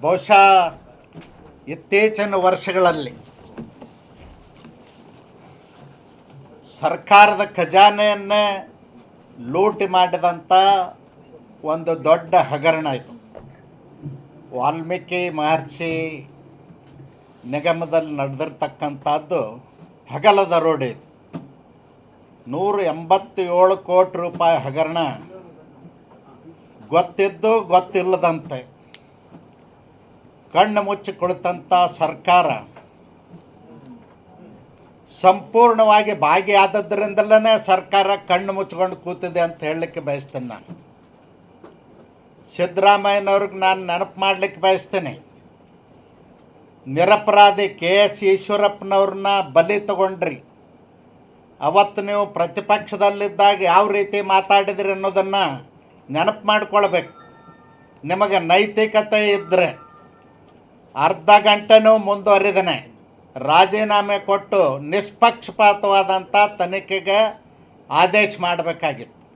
ಬಹುಶಃ ಇತ್ತೀಚಿನ ವರ್ಷಗಳಲ್ಲಿ ಸರ್ಕಾರದ ಖಜಾನೆಯನ್ನೇ ಲೂಟಿ ಮಾಡಿದಂಥ ಒಂದು ದೊಡ್ಡ ಹಗರಣ ಇದು. ವಾಲ್ಮೀಕಿ ಮಹರ್ಷಿ ನಿಗಮದಲ್ಲಿ ನಡೆದಿರ್ತಕ್ಕಂಥದ್ದು ಹಗಲದ ರೋಡ್ ಇದು. ನೂರ ಎಂಬತ್ತೇಳು ಕೋಟಿ ರೂಪಾಯಿ ಹಗರಣ. ಗೊತ್ತಿದ್ದು ಗೊತ್ತಿಲ್ಲದಂತೆ. ಕಣ್ಣು ಮುಚ್ಚಿ ಕೊಡುತ್ತಂಥ ಸರ್ಕಾರ ಸಂಪೂರ್ಣವಾಗಿ ಭಾಗಿಯಾದದ್ರಿಂದಲೇ ಸರ್ಕಾರ ಕಣ್ಣು ಮುಚ್ಕೊಂಡು ಕೂತಿದೆ ಅಂತ ಹೇಳಲಿಕ್ಕೆ ಬಯಸ್ತೇನೆ ನಾನು. ಸಿದ್ದರಾಮಯ್ಯನವ್ರಿಗೆ ನಾನು ನೆನಪು ಮಾಡಲಿಕ್ಕೆ ಬಯಸ್ತೇನೆ. ನಿರಪರಾಧಿ ಕೆ ಎಸ್ ಈಶ್ವರಪ್ಪನವ್ರನ್ನ ಬಲಿ ತಗೊಂಡ್ರಿ. ಅವತ್ತು ನೀವು ಪ್ರತಿಪಕ್ಷದಲ್ಲಿದ್ದಾಗ ಯಾವ ರೀತಿ ಮಾತಾಡಿದ್ರಿ ಅನ್ನೋದನ್ನು ನೆನಪು ಮಾಡಿಕೊಳ್ಬೇಕು. ನಿಮಗೆ ನೈತಿಕತೆ ಇದ್ದರೆ ಅರ್ಧ ಗಂಟೆನೂ ಮುಂದುವರಿದನೆ. ರಾಜೀನಾಮೆ ಕೊಟ್ಟು ನಿಷ್ಪಕ್ಷಪಾತವಾದಂಥ ತನಿಖೆಗೆ ಆದೇಶ ಮಾಡಬೇಕಾಗಿತ್ತು.